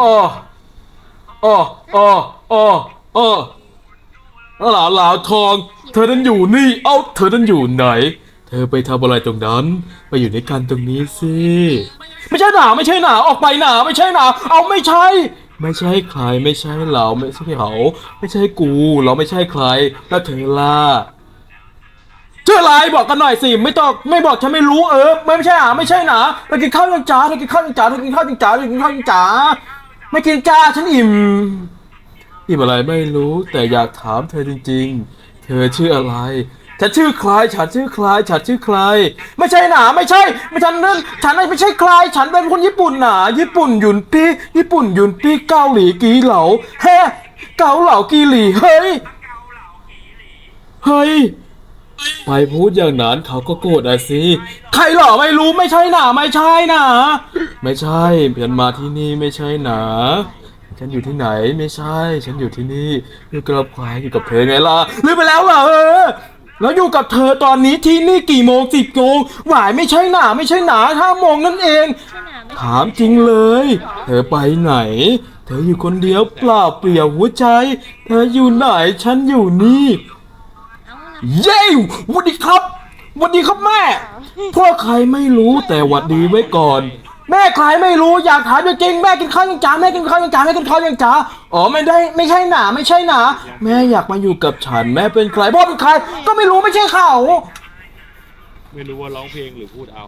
อ๋ออ๋ออ๋ออ๋ออหลาหลาทอง เธอนั้นอยู่นี่ เอ้า เธอนั้นอยู่ไหน เธอไปทำอะไรตรงนั้น ไปอยู่ในกันตรงนี้สิ ไม่ใช่หนาไม่ใช่หนาออกไปหนาไม่ใช่หนาเอาไม่ใช่ ไม่ใช่ใครไม่ใช่เราไม่ใช่เขาไม่ใช่กู เราไม่ใช่ใคร แล้วเธอล่ะชื่ออะไรบอกกันหน่อยสิไม่ต้องไม่บอกฉันไม่รู้เออไม่ใช่หนาไม่ใช่หนาเธอกินข้าวยังจ๋าเธอกินข้าวยังจ๋าเธอกินข้าวยังจ๋าเธอกินข้าวยังจ๋า ไม่กินจ้าฉันอิ่ม อิ่มอะไรไม่รู้แต่อยากถามเธอจริง ๆ เธอชื่ออะไรฉันชื่อใครฉันชื่อใครฉันชื่อใคร ไม่ใช่หนาไม่ใช่ ไม่ฉันนั่นฉันไม่ใช่ใคร ฉันเป็นคนญี่ปุ่นหนาญี่ปุ่นหยุนปี้ญี่ปุ่นหยุนปี้เกาหลีกีเหลาเฮ้เกาเหลากีหลีเฮ้ยเฮ้ย ไปพูดอย่างนั้นเขาก็โกรธอะสิ ใครหรอไม่รู้ไม่ใช่หนาไม่ใช่หนาไม่ใช่ฉันมาที่นี่ไม่ใช่หนาฉันอยู่ที่ไหนไม่ใช่ ฉันอยู่ที่นี่อยู่กับใครอยู่กับเธอไงล่ะลืมไปแล้วเหรอเออแล้วอยู่กับเธอตอนนี้ที่นี่กี่โมงสิบโมงหวายไม่ใช่หนาไม่ใช่หนาห้าโมงนั่นเอง ถามจริงเลย เธอไปไหน เธออยู่คนเดียวเปล่าเปลี่ยวหัวใจ เธออยู่ไหนฉันอยู่นี่ เย้หวันดีครับหวันดีครับแม่ พ่อใครไม่รู้แต่หวัดดีไว้ก่อน แม่ใครไม่รู้อยากถามจริงๆแม่กินข้าวยังจ๋าแม่กินข้าวยังจ๋าแม่กินข้าวยังจ๋าอ๋อไม่ได้ไม่ใช่หนาไม่ใช่หนาแม่อยากมาอยู่กับฉัน แม่เป็นใครพ่อเป็นใคร ก็ไม่รู้ไม่ใช่เขา ไม่รู้ว่าร้องเพลงหรือพูดเอา